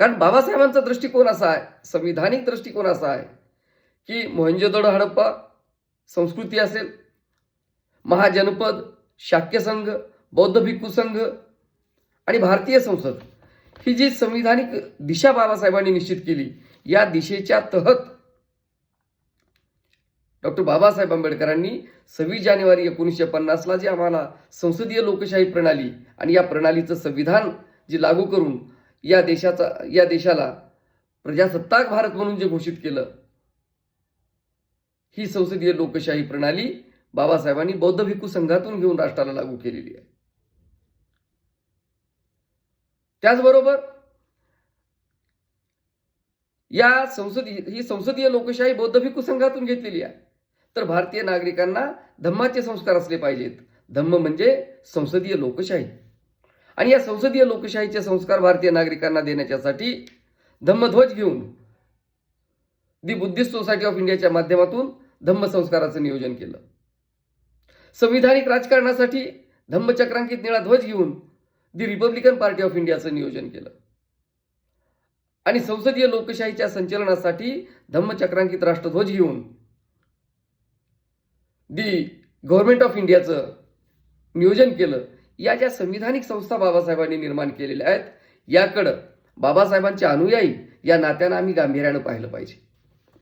कारण बाबासाहेबांचा दृष्टिकोन असा आहे संविधानिक दृष्टिकोन असा आहे की मोहंजोदडो हडप्पा संस्कृती असेल महाजनपद शाक्य संघ बौद्ध भिक्खू संघ आणि भारतीय संसद ही जी संविधानिक दिशा बाबासाहेबांनी निश्चित केली या दिशेच्या तहत डॉक्टर बाबासाहेब आंबेडकरांनी सव्वीस जानेवारी एकोणीसशे पन्नासला जी आम्हाला संसदीय लोकशाही प्रणाली आणि या प्रणालीचं संविधान जे लागू करून या देशाचा या देशाला प्रजासत्ताक भारत म्हणून जे घोषित केलं ही संसदीय लोकशाही प्रणाली बाबासाहेबांनी बौद्ध भिक्खू संघातून घेऊन राष्ट्राला लागू केलेली आहे. त्याचबरोबर या संसदीय ही संसदीय लोकशाही बौद्ध भिक्खू संघातून घेतलेली आहे. तर भारतीय नागरिकांना धम्माचे संस्कार असले पाहिजेत. धम्म म्हणजे संसदीय लोकशाही. आणि या संसदीय लोकशाहीचे संस्कार भारतीय नागरिकांना देण्याच्यासाठी धम्मध्वज घेऊन दी बुद्धिस्ट सोसायटी ऑफ इंडियाच्या माध्यमातून धम्म संस्काराचं नियोजन केलं. संविधानिक राजकारणासाठी धम्मचक्रांकित निळा ध्वज घेऊन दी रिपब्लिकन पार्टी ऑफ इंडियाचं नियोजन केलं. आणि संसदीय लोकशाहीच्या संचलनासाठी धम्मचक्रांकित राष्ट्रध्वज घेऊन दी गव्हर्नमेंट ऑफ इंडियाचं नियोजन केलं. या ज्या संविधानिक संस्था बाबासाहेबांनी निर्माण केलेल्या आहेत याकडं बाबासाहेबांचे अनुयायी या नात्यानं आम्ही गांभीर्यानं पाहिलं पाहिजे.